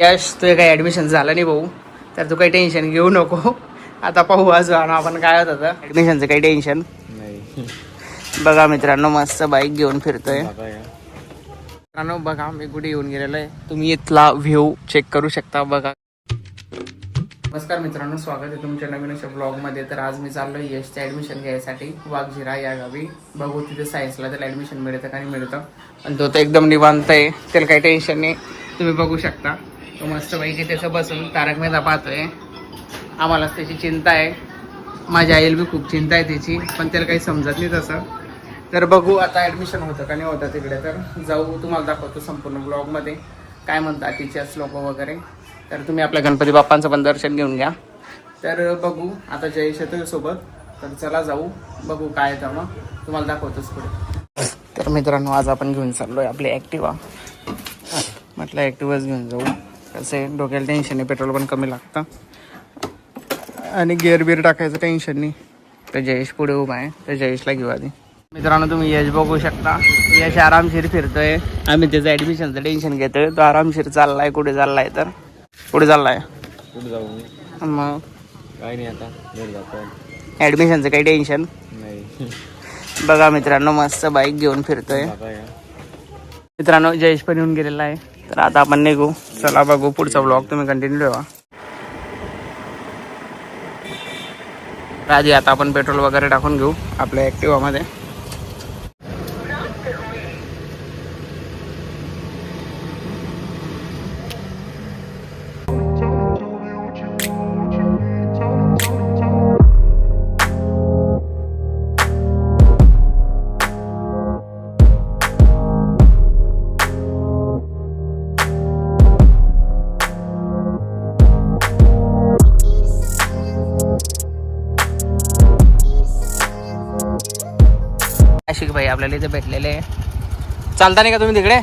यश तुझं काही ॲडमिशन झालं नाही भाऊ. तर तू काही टेन्शन घेऊ नको. आता पाहू आज आपण काय होत होतं ॲडमिशनचं काही टेन्शन नाही. बघा मित्रांनो मस्त बाईक घेऊन फिरतोय. मित्रांनो बघा मी कुठे येऊन गेलेलो आहे तुम्ही इथला व्ह्यू चेक करू शकता बघा. नमस्कार मित्रांनो स्वागत आहे तुमच्या नवीन अशा ब्लॉगमध्ये तर आज मी चाललो यशचं ॲडमिशन घ्यायसाठी वाघजिरा या गावी. बघू तिथे सायन्सला त्याला ॲडमिशन मिळतं का नाही मिळतं. आणि तो तर एकदम निवांत आहे. त्याला काही टेन्शन नाही. तुम्ही बघू शकता. तो मस्त पैकी त्याचं बसून तारक मेहता पाहतोय. आम्हालाच त्याची चिंता आहे. माझ्या आईला बी खूप चिंता आहे त्याची पण त्याला काही समजत नाही तसं. तर बघू आता ॲडमिशन होतं का नाही होतं तिकडे. तर जाऊ तुम्हाला दाखवतो संपूर्ण ब्लॉगमध्ये काय म्हणतात टीचर्स लोक वगैरे. तर तुम्ही आपल्या गणपती बाप्पांचं पण दर्शन घेऊन घ्या. तर बघू आता जयेश येतोय सोबत. तर चला जाऊ बघू काय येतं मग. तुम्हाला दाखवतोच पुढे. तर मित्रांनो आज आपण घेऊन चाललो आहे आपली ॲक्टिवा म्हटलं ॲक्टिवाच घेऊन जाऊ. कसे डोक्याला टेन्शन नाही पेट्रोल पण कमी लागतं. आणि गिअर बिअर टाकायचं टेन्शन नाही. तर जयेश पुढे उभा आहे तर जयेशला घेऊ आधी. मित्रांनो तुम्ही यश बघू शकता. यश आरामशीर फिरतोय. आम्ही त्याचं ऍडमिशनचं टेन्शन घेतोय. तो आरामशीर चाललाय कुठे चाललाय तर. कुठे चाललाय? कुठे जाऊ मी? मग? काय नाही आता ऍडमिशनचं काही टेन्शन नाही. बघा मित्रांनो मस्त बाईक घेऊन फिरतोय. मित्रांनो जयेश पण येऊन गेलेला आहे. तर आता आपण निघू. चला बघू पुढचा ब्लॉग तुम्ही कंटिन्यू ठेवा. राजे आता आपण पेट्रोल वगैरे टाकून घेऊ आपल्या ॲक्टिवामध्ये आशिक भाई आपल्याला इथे भेटलेले चालता नाही का तुम्ही तिकडे?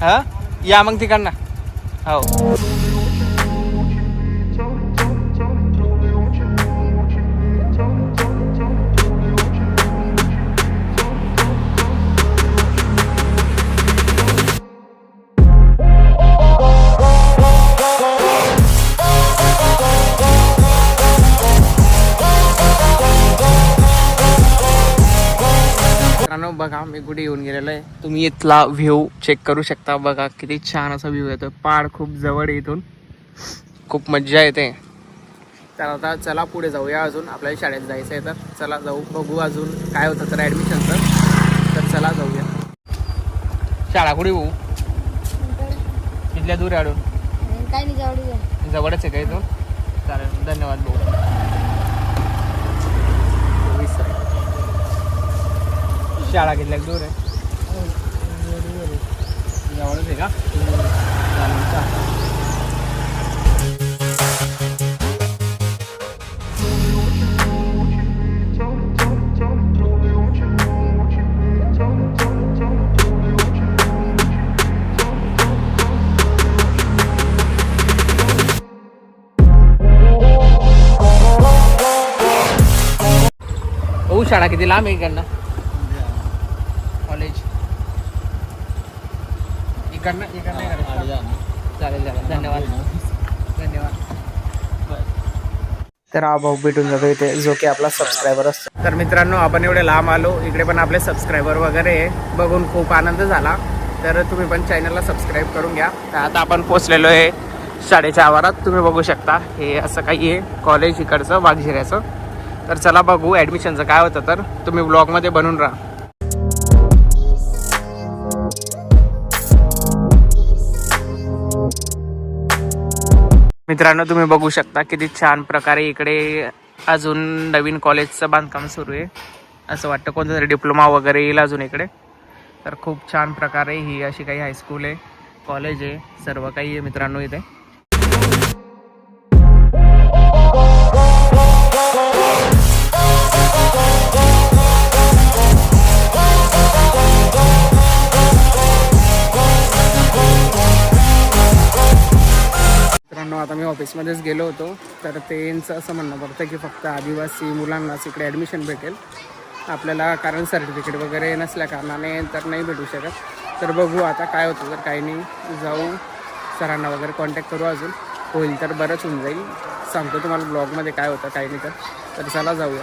हा? या मग तिकडनं. हो. बघा मी कुठे येऊन गेलेलो आहे. तुम्ही इथला व्ह्यू चेक करू शकता. बघा किती छान असा व्ह्यू येतो पहाड खूप जवळ आहे इथून. खूप मज्जा येते. तर आता चला पुढे जाऊया अजून. आपल्याला शाळेत जायचं आहे तर. चला जाऊ बघू अजून काय होतं तर ॲडमिशनचं तर चला जाऊया. शाळा कुठे भाऊ? इथल्या दूर आहे अडून. काय नाही. जवळच आहे का इथून? चालेल धन्यवाद भाऊ वीस आहे. शाळा घेतल्या दूर आहे. जवळच आहे का शाळा किती लांब आहे इकडनं कॉलेज इकडनं इकडनं? चालेल चालेल धन्यवाद। धन्यवाद। तर हा भाऊ भेटून जातो इथे जो की आपला सबस्क्रायबर असतो. तर मित्रांनो आपण एवढे लांब आलो. इकडे पण आपले सबस्क्रायबर वगैरे आहे बघून खूप आनंद झाला. तर तुम्ही पण चॅनलला सबस्क्राईब करून घ्या. तर आता आपण पोचलेलो आहे शाळेच्या आवारात. तुम्ही बघू शकता हे असं काही आहे कॉलेज इकडचं वाघझिऱ्याचं. तर चला बघू ॲडमिशनचं काय होतं. तर तुम्ही ब्लॉगमध्ये बनून राहा. मित्रांनो तुम्ही बघू शकता किती छान प्रकारे इकडे अजून नवीन कॉलेजचं बांधकाम सुरू आहे. असं वाटतं कोणतं तरी डिप्लोमा वगैरे येईल अजून इकडे. तर खूप छान प्रकारे ही अशी काही हायस्कूल आहे कॉलेज आहे सर्व काही आहे मित्रांनो इथे. आता मी ऑफिसमध्येच गेलो होतो. तर त्यांचं असं म्हणणं पडतं की फक्त आदिवासी मुलांनाच इकडे ॲडमिशन भेटेल. आपल्याला कारण सर्टिफिकेट वगैरे नसल्या कारणाने तर नाही भेटू शकत. तर बघू आता काय होतं. तर काही नाही जाऊ. सरांना वगैरे कॉन्टॅक्ट करू अजून. होईल तर बरंच होऊन जाईल. सांगतो तुम्हाला ब्लॉगमध्ये काय होतं काही नाही तर. तर चला जाऊया.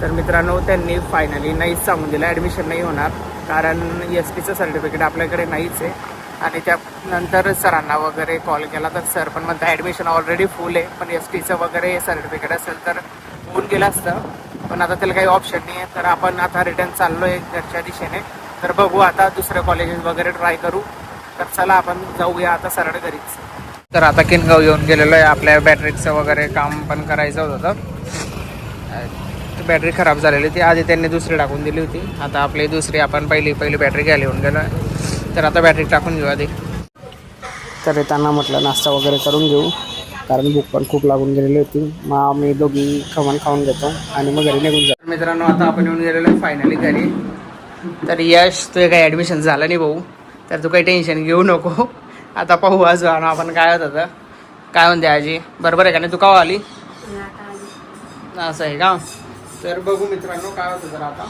तर मित्रांनो त्यांनी फायनली नाहीच सांगून दिलं. ॲडमिशन नाही होणार. कारण एस टीचं सर्टिफिकेट आपल्याकडे नाहीच आहे. आणि त्यानंतर सरांना वगैरे कॉल केला. तर सर पण म्हणतात ॲडमिशन ऑलरेडी फुल आहे पण एस टीचं वगैरे सर्टिफिकेट असेल तर होऊन गेलं असतं. पण आता त्याला काही ऑप्शन नाही आहे. तर आपण आता रिटर्न चाललो आहे घरच्या दिशेने. तर बघू आता दुसरे कॉलेजेस वगैरे ट्राय करू. तर चला आपण जाऊया आता सरळ घरीच. तर आता किनगाव येऊन गेलेलो आहे. आपल्या बॅटरीचं वगैरे काम पण करायचं होतं बॅटरी खराब झालेली होती. आधी त्यांनी दुसरी टाकून दिली होती. आता आपली दुसरी आपण पहिली पहिली बॅटरी घ्यायला येऊन गेलो आहे. तर आता बॅटरी टाकून घेऊ आधी. तर येताना म्हटलं नाश्ता वगैरे करून घेऊ कारण भूक पण खूप लागून गेलेली होती. मग आम्ही दोघी खमण खाऊन घेतो आणि मग घरी निघून जातो मित्रांनो आता आपण येऊन गेलेलो आहे फायनली घरी. तर यश तुझे काही ॲडमिशन झालं नाही भाऊ. तर तू काही टेन्शन घेऊ नको. आता पाहू आज आपण काय होत होतं काय म्हणते आजी? बरोबर आहे का नाही? तू का आली? असं आहे का? तर बघू मित्रांनो काय होतं तर आता.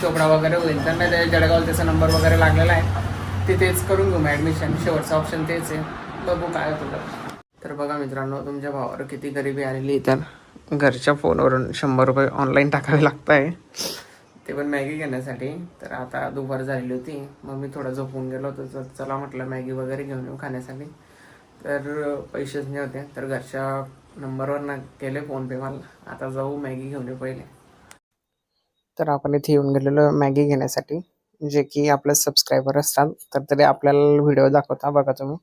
चोपडा वगैरे होईल. तर नाही ते जळगाव त्याचा नंबर वगैरे लागलेला आहे. तिथेच करून घेऊ मग ॲडमिशन शेवटचं ऑप्शन तेच आहे. बघू काय होतं तर. बघा मित्रांनो तुमच्या भावावर किती गरिबी आलेली आहे. तर घरच्या फोनवरून शंभर रुपये ऑनलाईन टाकावे लागत आहे ते पण मॅगी घेण्यासाठी. तर आता दुपार झालेली होती. मग मी थोडा झोपून गेलो होतो. तर चला म्हटलं मॅगी वगैरे घेऊन येऊ खाण्यासाठी. तर पैसेच नाही होते. तर घरच्या नंबरवर ना केले फोनपे मला. आता जाऊ मॅगी घेऊन येऊ पहिले. तर आपण इथे येऊन गेलेलो मॅगी घेण्यासाठी. जे की आपले सबस्क्रायबर असतात तर तरी आपल्याला व्हिडिओ दाखवता बघा तुम्ही.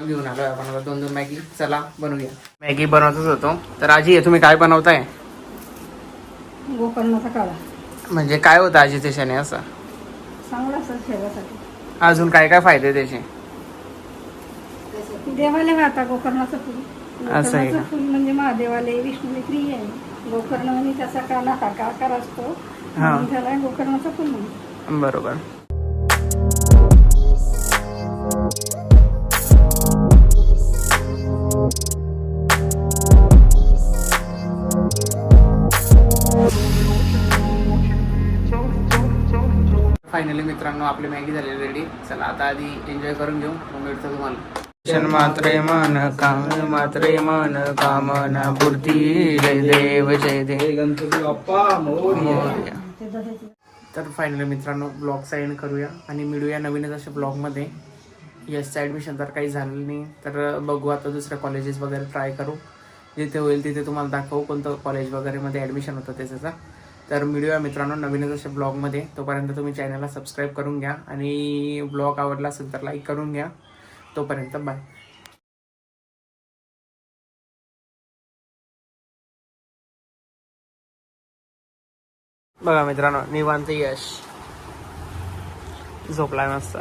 घेऊन आलो आपण दोन दोन मॅगी चला बनवूया मॅगी बनवतच होतो. तर आजी हे तुम्ही काय बनवताय? गोकर्णाचा म्हणजे काय होतं आजी त्याच्याने असं? अजून काय काय फायदे त्याचे? देवाला गोकर्णाचं असं आहे का? फुल म्हणजे महादेवाले विष्णूले प्रिय आहे. गोकर्ण म्हणजे त्याचा कानासारखा आकार असतो? हा. म्हणून त्याला गोकर्णाचं फुल म्हणतात बरोबर. फायनली मित्रांनो आपली मॅगी झाली रेडी चला आता आधी एन्जॉय करून घेऊ. मग मिळतो तुम्हाला. मात्रे मन काम मात्रे मन कामना पूर्ती जय देव जय देव गणपती बाप्पा मोरया. ते जसे तर फायनली मित्रांनो ब्लॉग एंड करूया आणि मिळूया नवीनच अशा ब्लॉगमध्ये यसचं ॲडमिशन तर काही झालं नाही. तर बघू आता दुसऱ्या कॉलेजेस वगैरे ट्राय करू. जिथे होईल तिथे तुम्हाला दाखवू कोणतं कॉलेज वगैरेमध्ये ॲडमिशन होतं त्याचं. तर मिळूया मित्रांनो नवीनच अशा ब्लॉगमध्ये तोपर्यंत तुम्ही चॅनलला सबस्क्राईब करून घ्या आणि ब्लॉग आवडला असेल तर लाईक करून घ्या. तोपर्यंत बाय. बघा मित्रांनो निवांत यश. झोपलाय मस्त.